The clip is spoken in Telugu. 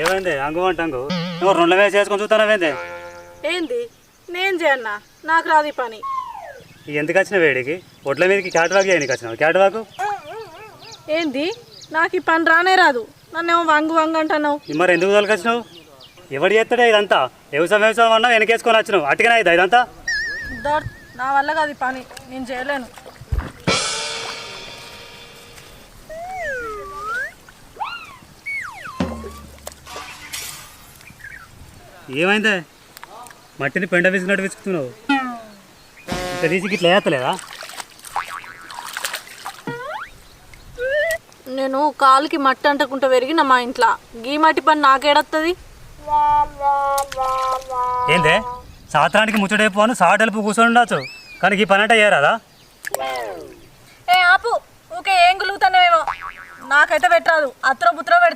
ఏమైంది? అంగు అంటే అంగు. నువ్వు రెండు వేసి చేసుకొని చూస్తానవేంది ఏంది? నేను చేయన్నా. నాకు రాదు ఈ పని. ఎందుకు వచ్చిన వేడికి? ఒడ్ల మీదకి క్యాట్ వాక్ చేయడానికి వచ్చినావు. క్యాట్ వాక్ ఏంది? నాకు ఈ పని రానే రాదు. నన్నేమో వంగు వంగు అంటున్నావు. మరి ఎందుకు తోలుకొచ్చినావు ఎవడు చేస్తాడే ఇదంతా? వ్యవసాయం వ్యవసాయం అన్నా వెనకేసుకొని వచ్చినావు. అట్టుగానే ఇదంతా? నా వల్ల కాదు ఈ పని. నేను చేయలేను. ఏమైందే? మట్టిని పెండ విసినట్టు విసుకుతున్నావు. ఇంత తీసి ఇట్లా వేస్తలేదా నేను కాలుకి మట్టి అంటకుంటా పెరిగిన మా ఇంట్లో. గీ మట్టి పని నాకేడత్తది? ఏందే? సాత్రానికి ముచ్చటైపోను సాటెలుపు కూర్చొని ఉండొచ్చు. కానీ ఈ పని అంటే చేయరాదా ఏ ఆపు ఊకే ఏం గులుగుతానేమో నాకైతే పెట్టరాదు. అత్ర బుత్ర పెడతా.